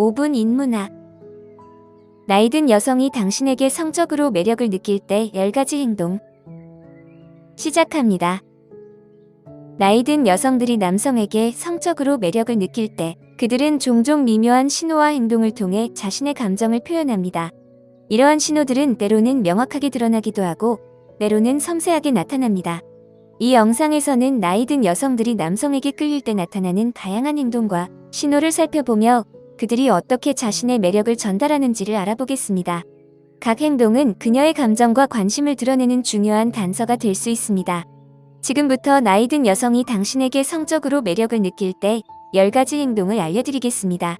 5분 인문학 나이든 여성이 당신에게 성적으로 매력을 느낄 때 10가지 행동 시작합니다. 나이든 여성들이 남성에게 성적으로 매력을 느낄 때 그들은 종종 미묘한 신호와 행동을 통해 자신의 감정을 표현합니다. 이러한 신호들은 때로는 명확하게 드러나기도 하고 때로는 섬세하게 나타납니다. 이 영상에서는 나이든 여성들이 남성에게 끌릴 때 나타나는 다양한 행동과 신호를 살펴보며 그들이 어떻게 자신의 매력을 전달하는지를 알아보겠습니다. 각 행동은 그녀의 감정과 관심을 드러내는 중요한 단서가 될 수 있습니다. 지금부터 나이든 여성이 당신에게 성적으로 매력을 느낄 때 10가지 행동을 알려드리겠습니다.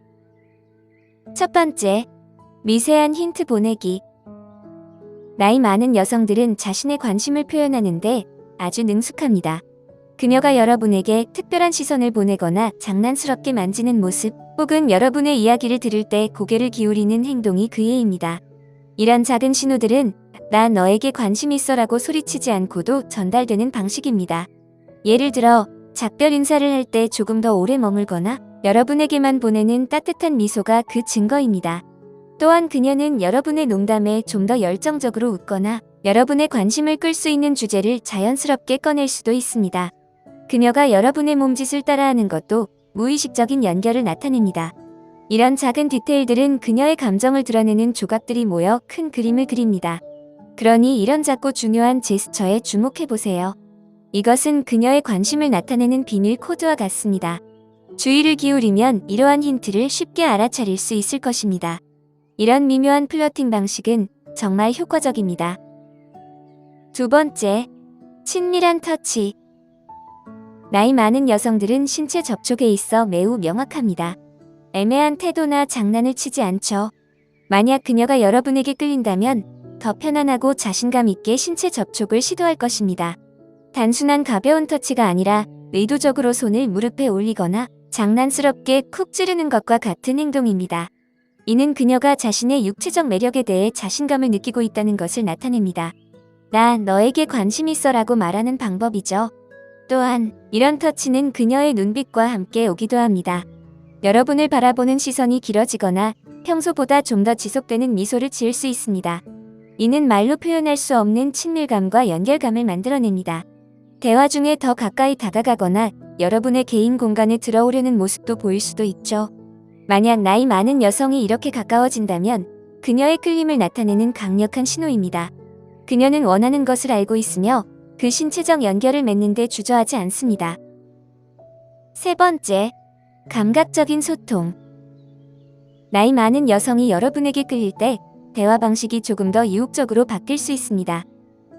첫 번째, 미세한 힌트 보내기. 나이 많은 여성들은 자신의 관심을 표현하는데 아주 능숙합니다. 그녀가 여러분에게 특별한 시선을 보내거나 장난스럽게 만지는 모습 혹은 여러분의 이야기를 들을 때 고개를 기울이는 행동이 그 예입니다. 이런 작은 신호들은 나 너에게 관심 있어 라고 소리치지 않고도 전달되는 방식입니다. 예를 들어 작별 인사를 할 때 조금 더 오래 머물거나 여러분에게만 보내는 따뜻한 미소가 그 증거입니다. 또한 그녀는 여러분의 농담에 좀 더 열정적으로 웃거나 여러분의 관심을 끌 수 있는 주제를 자연스럽게 꺼낼 수도 있습니다. 그녀가 여러분의 몸짓을 따라하는 것도 무의식적인 연결을 나타냅니다. 이런 작은 디테일들은 그녀의 감정을 드러내는 조각들이 모여 큰 그림을 그립니다. 그러니 이런 작고 중요한 제스처에 주목해 보세요. 이것은 그녀의 관심을 나타내는 비밀 코드와 같습니다. 주의를 기울이면 이러한 힌트를 쉽게 알아차릴 수 있을 것입니다. 이런 미묘한 플러팅 방식은 정말 효과적입니다. 두 번째, 친밀한 터치. 나이 많은 여성들은 신체 접촉에 있어 매우 명확합니다. 애매한 태도나 장난을 치지 않죠. 만약 그녀가 여러분에게 끌린다면 더 편안하고 자신감 있게 신체 접촉을 시도할 것입니다. 단순한 가벼운 터치가 아니라 의도적으로 손을 무릎에 올리거나 장난스럽게 쿡 찌르는 것과 같은 행동입니다. 이는 그녀가 자신의 육체적 매력에 대해 자신감을 느끼고 있다는 것을 나타냅니다. 나 너에게 관심 있어 라고 말하는 방법이죠. 또한 이런 터치는 그녀의 눈빛과 함께 오기도 합니다. 여러분을 바라보는 시선이 길어지거나 평소보다 좀 더 지속되는 미소를 지을 수 있습니다. 이는 말로 표현할 수 없는 친밀감과 연결감을 만들어냅니다. 대화 중에 더 가까이 다가가거나 여러분의 개인 공간에 들어오려는 모습도 보일 수도 있죠. 만약 나이 많은 여성이 이렇게 가까워진다면 그녀의 끌림을 나타내는 강력한 신호입니다. 그녀는 원하는 것을 알고 있으며 그 신체적 연결을 맺는데 주저하지 않습니다. 세 번째, 감각적인 소통. 나이 많은 여성이 여러분에게 끌릴 때 대화 방식이 조금 더 유혹적으로 바뀔 수 있습니다.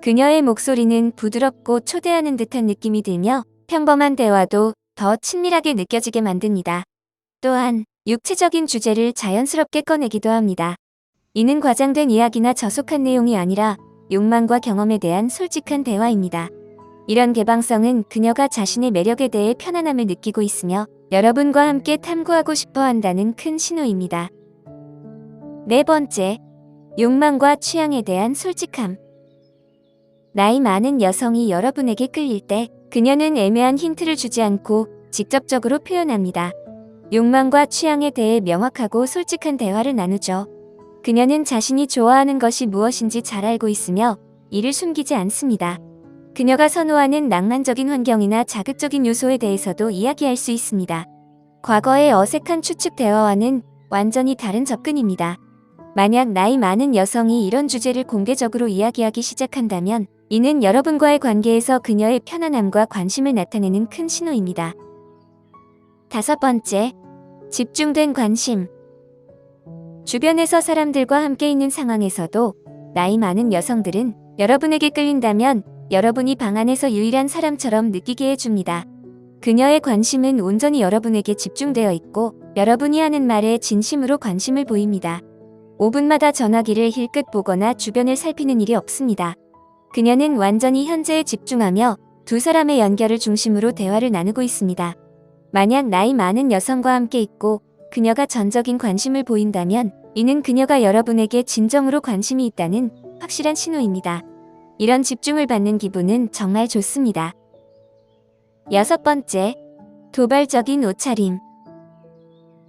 그녀의 목소리는 부드럽고 초대하는 듯한 느낌이 들며 평범한 대화도 더 친밀하게 느껴지게 만듭니다. 또한 육체적인 주제를 자연스럽게 꺼내기도 합니다. 이는 과장된 이야기나 저속한 내용이 아니라 욕망과 경험에 대한 솔직한 대화입니다. 이런 개방성은 그녀가 자신의 매력에 대해 편안함을 느끼고 있으며 여러분과 함께 탐구하고 싶어 한다는 큰 신호입니다. 네 번째, 욕망과 취향에 대한 솔직함. 나이 많은 여성이 여러분에게 끌릴 때 그녀는 애매한 힌트를 주지 않고 직접적으로 표현합니다. 욕망과 취향에 대해 명확하고 솔직한 대화를 나누죠. 그녀는 자신이 좋아하는 것이 무엇인지 잘 알고 있으며 이를 숨기지 않습니다. 그녀가 선호하는 낭만적인 환경이나 자극적인 요소에 대해서도 이야기할 수 있습니다. 과거의 어색한 추측 대화와는 완전히 다른 접근입니다. 만약 나이 많은 여성이 이런 주제를 공개적으로 이야기하기 시작한다면 이는 여러분과의 관계에서 그녀의 편안함과 관심을 나타내는 큰 신호입니다. 다섯 번째, 집중된 관심. 주변에서 사람들과 함께 있는 상황에서도 나이 많은 여성들은 여러분에게 끌린다면 여러분이 방 안에서 유일한 사람처럼 느끼게 해줍니다. 그녀의 관심은 온전히 여러분에게 집중되어 있고 여러분이 하는 말에 진심으로 관심을 보입니다. 5분마다 전화기를 힐끗 보거나 주변을 살피는 일이 없습니다. 그녀는 완전히 현재에 집중하며 두 사람의 연결을 중심으로 대화를 나누고 있습니다. 만약 나이 많은 여성과 함께 있고 그녀가 전적인 관심을 보인다면 이는 그녀가 여러분에게 진정으로 관심이 있다는 확실한 신호입니다. 이런 집중을 받는 기분은 정말 좋습니다. 여섯 번째, 도발적인 옷차림.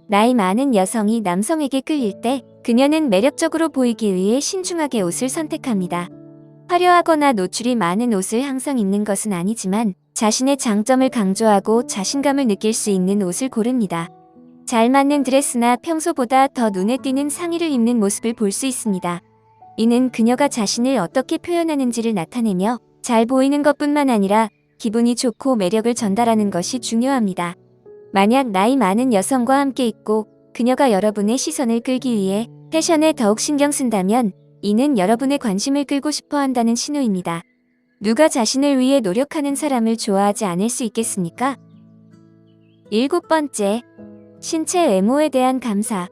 나이 많은 여성이 남성에게 끌릴 때 그녀는 매력적으로 보이기 위해 신중하게 옷을 선택합니다. 화려하거나 노출이 많은 옷을 항상 입는 것은 아니지만 자신의 장점을 강조하고 자신감을 느낄 수 있는 옷을 고릅니다. 잘 맞는 드레스나 평소보다 더 눈에 띄는 상의를 입는 모습을 볼 수 있습니다. 이는 그녀가 자신을 어떻게 표현하는지를 나타내며 잘 보이는 것뿐만 아니라 기분이 좋고 매력을 전달하는 것이 중요합니다. 만약 나이 많은 여성과 함께 있고 그녀가 여러분의 시선을 끌기 위해 패션에 더욱 신경 쓴다면 이는 여러분의 관심을 끌고 싶어 한다는 신호입니다. 누가 자신을 위해 노력하는 사람을 좋아하지 않을 수 있겠습니까? 일곱 번째, 신체 외모에 대한 감사.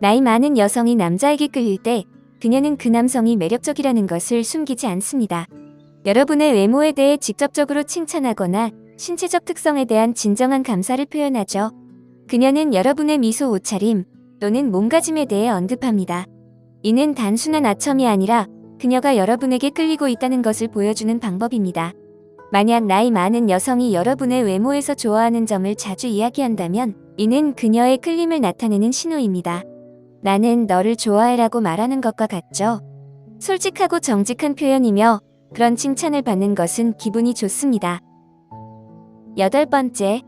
나이 많은 여성이 남자에게 끌릴 때 그녀는 그 남성이 매력적이라는 것을 숨기지 않습니다. 여러분의 외모에 대해 직접적으로 칭찬하거나 신체적 특성에 대한 진정한 감사를 표현하죠. 그녀는 여러분의 미소 옷차림 또는 몸가짐에 대해 언급합니다. 이는 단순한 아첨이 아니라 그녀가 여러분에게 끌리고 있다는 것을 보여주는 방법입니다. 만약 나이 많은 여성이 여러분의 외모에서 좋아하는 점을 자주 이야기한다면 이는 그녀의 끌림을 나타내는 신호입니다. 나는 너를 좋아해라고 말하는 것과 같죠. 솔직하고 정직한 표현이며 그런 칭찬을 받는 것은 기분이 좋습니다. 여덟 번째,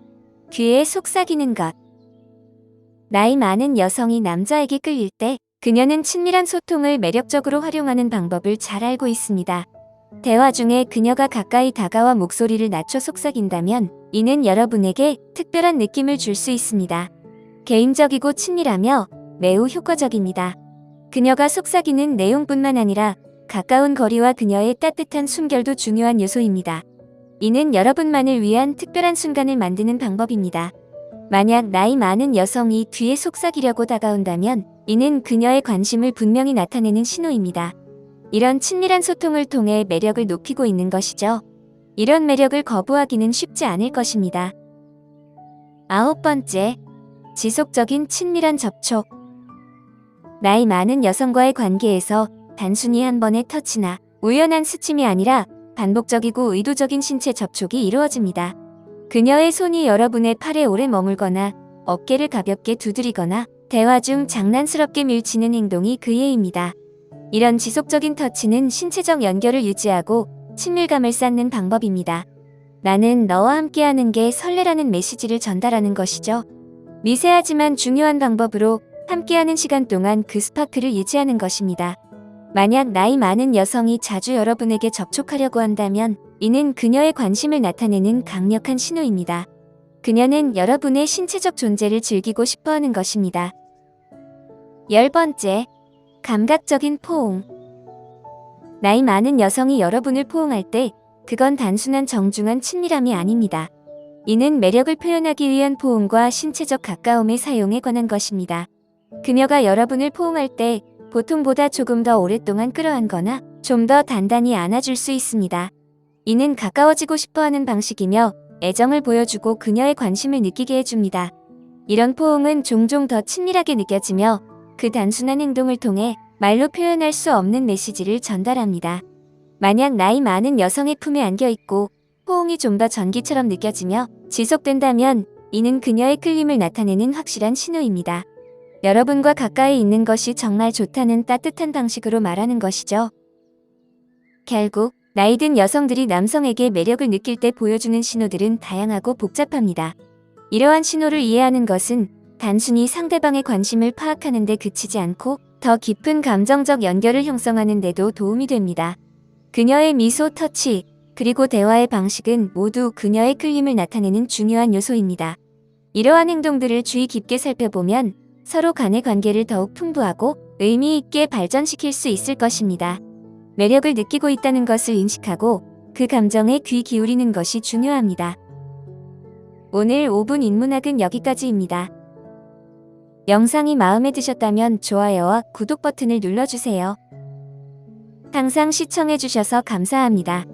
귀에 속삭이는 것. 나이 많은 여성이 남자에게 끌릴 때 그녀는 친밀한 소통을 매력적으로 활용하는 방법을 잘 알고 있습니다. 대화 중에 그녀가 가까이 다가와 목소리를 낮춰 속삭인다면 이는 여러분에게 특별한 느낌을 줄 수 있습니다. 개인적이고 친밀하며 매우 효과적입니다. 그녀가 속삭이는 내용뿐만 아니라 가까운 거리와 그녀의 따뜻한 숨결도 중요한 요소입니다. 이는 여러분만을 위한 특별한 순간을 만드는 방법입니다. 만약 나이 많은 여성이 뒤에 속삭이려고 다가온다면 이는 그녀의 관심을 분명히 나타내는 신호입니다. 이런 친밀한 소통을 통해 매력을 높이고 있는 것이죠. 이런 매력을 거부하기는 쉽지 않을 것입니다. 아홉 번째, 지속적인 친밀한 접촉. 나이 많은 여성과의 관계에서 단순히 한 번의 터치나 우연한 스침이 아니라 반복적이고 의도적인 신체 접촉이 이루어집니다. 그녀의 손이 여러분의 팔에 오래 머물거나 어깨를 가볍게 두드리거나 대화 중 장난스럽게 밀치는 행동이 그 예입니다. 이런 지속적인 터치는 신체적 연결을 유지하고 친밀감을 쌓는 방법입니다. 나는 너와 함께하는 게 설레라는 메시지를 전달하는 것이죠. 미세하지만 중요한 방법으로 함께하는 시간 동안 그 스파크를 유지하는 것입니다. 만약 나이 많은 여성이 자주 여러분에게 접촉하려고 한다면 이는 그녀의 관심을 나타내는 강력한 신호입니다. 그녀는 여러분의 신체적 존재를 즐기고 싶어 하는 것입니다. 열 번째, 감각적인 포옹. 나이 많은 여성이 여러분을 포옹할 때 그건 단순한 정중한 친밀함이 아닙니다. 이는 매력을 표현하기 위한 포옹과 신체적 가까움의 사용에 관한 것입니다. 그녀가 여러분을 포옹할 때 보통보다 조금 더 오랫동안 끌어안거나 좀 더 단단히 안아줄 수 있습니다. 이는 가까워지고 싶어 하는 방식이며 애정을 보여주고 그녀의 관심을 느끼게 해줍니다. 이런 포옹은 종종 더 친밀하게 느껴지며 그 단순한 행동을 통해 말로 표현할 수 없는 메시지를 전달합니다. 만약 나이 많은 여성의 품에 안겨 있고 포옹이 좀 더 전기처럼 느껴지며 지속된다면 이는 그녀의 끌림을 나타내는 확실한 신호입니다. 여러분과 가까이 있는 것이 정말 좋다는 따뜻한 방식으로 말하는 것이죠. 결국 나이든 여성들이 남성에게 매력을 느낄 때 보여주는 신호들은 다양하고 복잡합니다. 이러한 신호를 이해하는 것은 단순히 상대방의 관심을 파악하는 데 그치지 않고 더 깊은 감정적 연결을 형성하는 데도 도움이 됩니다. 그녀의 미소, 터치, 그리고 대화의 방식은 모두 그녀의 끌림을 나타내는 중요한 요소입니다. 이러한 행동들을 주의 깊게 살펴보면 서로 간의 관계를 더욱 풍부하고 의미 있게 발전시킬 수 있을 것입니다. 매력을 느끼고 있다는 것을 인식하고 그 감정에 귀 기울이는 것이 중요합니다. 오늘 5분 인문학은 여기까지입니다. 영상이 마음에 드셨다면 좋아요와 구독 버튼을 눌러주세요. 항상 시청해주셔서 감사합니다.